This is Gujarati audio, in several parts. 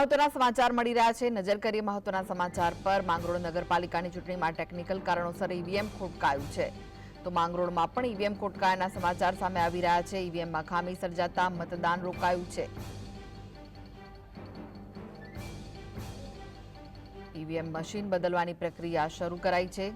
મહત્વના સમાચાર મળી રહ્યા છે. નજર કરીએ મહત્વના સમાચાર પર. માંગરોળ નગરપાલિકાની ચૂંટણીમાં ટેકનિકલ કારણોસર ઈવીએમ ખોટકાયું છે. તો માંગરોળમાં પણ ઈવીએમ ખોટકાયાના સમાચાર સામે આવી રહ્યા છે. ઈવીએમમાં ખામી સર્જાતા મતદાન રોકાયું છે. ઈવીએમ મશીન બદલવાની પ્રક્રિયા શરૂ કરાઈ છે.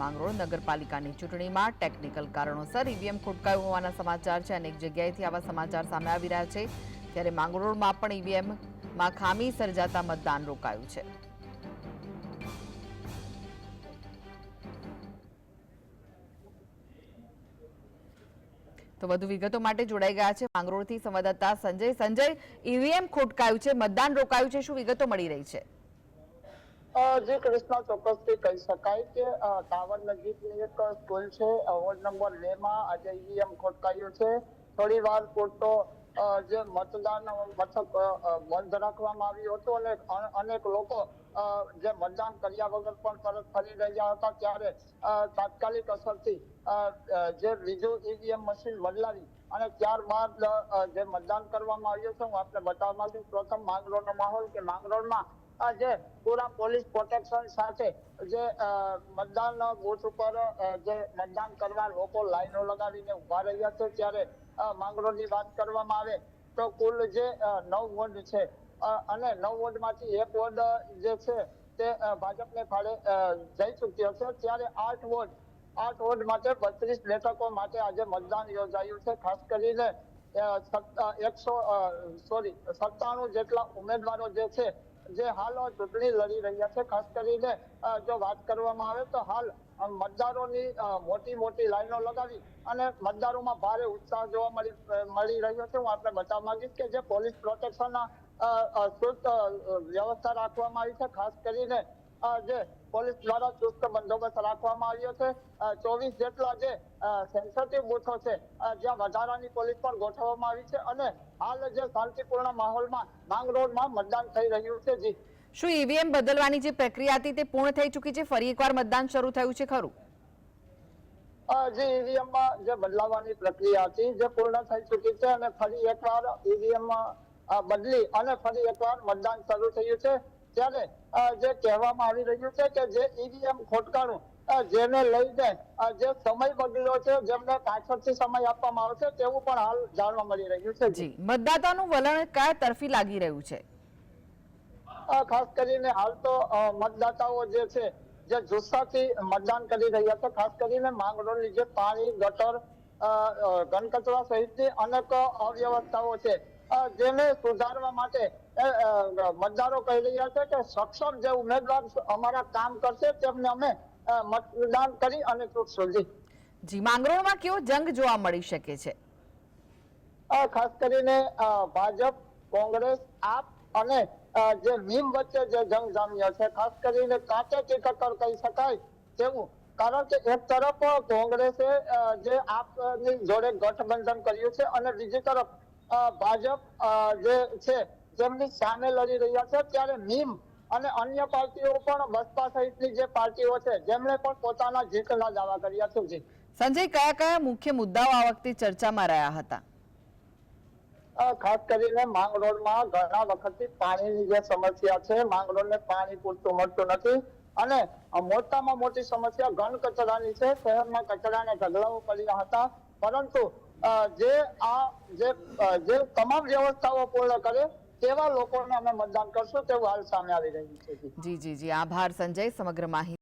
માંગરોળ નગરપાલિકાની ચૂંટણીમાં ટેકનિકલ કારણોસર ઈવીએમ ખોટકાયું હોવાના સમાચાર છે. અનેક જગ્યાએથી આવા સમાચાર સામે આવી રહ્યા છે. ત્યારે માંગરોળમાં પણ ઈવીએમમાં ખામી સર્જાતા મતદાન રોકાયું છે. તો વધુ વિગતો માટે જોડાઈ ગયા છે માંગરોળથી સંવાદદાતા સંજય. સંજય, ઈવીએમ ખોટકાયું છે, મતદાન રોકાયું છે, શું વિગતો મળી રહી છે? જી કૃષ્ણ ચોક્કસથી કહી શકાય કે ટાવર નજીકની એક સ્કૂલ છે. વોર્ડ નંબર બે માં આજે ઈવીએમ ખોટકાયું છે. થોડી વાર પૂરતો જે મતદાન, મથક બંધ રાખવામાં આવ્યું હતું અને અનેક લોકો જે મતદાન કર્યા વગર પણ પરત ફરી રહ્યા હતા. ત્યારે તાત્કાલિક અસરથી જે બીજું ઈવીએમ મશીન બદલાવી અને ત્યારબાદ જે મતદાન કરવામાં આવ્યું છે, હું આપને બતાવવા માંગુ. પ્રથમ માંગરોળનો માહોલ કે માંગરોળમાં આ જે પૂરા પોલીસ પ્રોટેક્શન સાથે જે અ, મતદાન બૂથ ઉપર જે મતદાન કરવા લોકો લાઈનો લગાવીને ઊભા રહ્યા છે ત્યારે માંગરો માંગરોળની વાત કરવામાં આવે તો કુલ જે નવ વોર્ડ છે અને નવ વોર્ડમાંથી એક વોર્ડ જે છે તે ભાજપને ફાળે જઈ ચૂક્યો છે. ત્યારે આઠ વોર્ડ આઠ વોર્ડ માટે બત્રીસ બેઠકો માટે આજે મતદાન યોજાયું છે. ખાસ કરીને એકસો સોરી સત્તાણું જેટલા ઉમેદવારો જે છે જે હાલ ચૂંટણી લડી રહ્યા છે, ખાસ કરીને જો વાત કરવામાં આવે તો હાલ મતદારોની મોટી મોટી લાઈનો લગાવી અને મતદારોમાં ભારે ઉત્સાહ જોવા મળી મળી રહ્યો છે. હું આપણે બતાવવા માંગીશ કે જે પોલીસ પ્રોટેક્શનના વ્યવસ્થા રાખવામાં આવી છે, ખાસ કરીને જે પોલીસ દ્વારા ચુસ્ત બંદોબસ્ત રાખવામાં આવ્યો છે. ચોવીસ જેટલા જે સેન્સિટિવ બૂથો છે જ્યાં વધારાની પોલીસ પણ ગોઠવવામાં આવી છે અને હાલ જે શાંતિપૂર્ણ માહોલમાં માંગ રોડમાં મતદાન થઈ રહ્યું છે. જી. શું ઈવીએમ બદલવાની જે પ્રક્રિયા હતી તે પૂર્ણ થઈ ચૂકી છે? ફરી એકવાર મતદાન શરૂ થયું છે ખરું? જે ઈવીએમમાં જે બદલાવાની પ્રક્રિયા હતી જે પૂર્ણ થઈ ચૂકી છે અને ફરી એકવાર ઈવીએમ બદલી અને ફરી એકવાર મતદાન શરૂ થયું છે. ત્યારે જે કહેવામાં આવી રહ્યું છે કે જે ઈવીએમ ખોટકાણું જેને લઈને જે સમય બગડ્યો છે જેમને પાછળથી સમય આપવામાં આવશે તેવું પણ હાલ જાણવા મળી રહ્યું છે. જી મતદાતાનું વલણ કયા તરફી લાગી રહ્યું છે? ખાસ કરીને હાલ તો મતદાતાઓ જે છે જે જુસ્સાથી મતદાન કરી રહ્યા છે ખાસ કરીને માંગરોળની જે પાણી ગટર ઘન કચરા સહિતની અનેક અવ્યવસ્થાઓ છે જેને સુધારવા માટે મતદારો કહી રહ્યા છે કે સક્ષમ જે ઉમેદવાર અમારા કામ કરશે તેમને અમે મતદાન કરી અને ચૂકશું જી માંગરોળમાં કેવો જંગ જોવા મળી શકે છે? ખાસ કરીને ભાજપ કોંગ્રેસ આપ અને જે ભીમ વચ્ચે જે જંગ જામ્યો છે ખાસ કરીને કાંટે ટીકટર કહી શકાય તેવું. કારણ કે એક તરફ કોંગ્રેસે જે આપની જોડે ગઠબંધન કર્યું છે અને બીજી તરફ ભાજપ જે છે જેમની સામે લડી રહ્યા છે ત્યારે નીમ અને અન્ય પાર્ટીઓ પણ બસપા સહિતની જે પાર્ટીઓ છે જેમણે પણ પોતાના જીતના દાવા કર્યા છે સંજય કયા કયા મુખ્ય મુદ્દાઓ આ વખતે ચર્ચામાં રહ્યા હતા? ખાસ કરીને માંગ રોડમાં ઘણા વખતથી પાણીની જે સમસ્યા છે માંગ રોડને પાણી પૂરતું મળતું નથી અને મોટામાં મોટી સમસ્યા ઘન કચરાની છે શહેરમાં કચરાને ઢગલાઓ પડ્યા હતા. પરંતુ જે આ જે જે તમામ વ્યવસ્થાઓ પૂર્ણ કરે તેવા લોકોને અમે મતદાન કરશું તેવું હાલ સામે આવી રહ્યું છે જી. જી જી આભાર, સંજય સમગ્ર માહિતી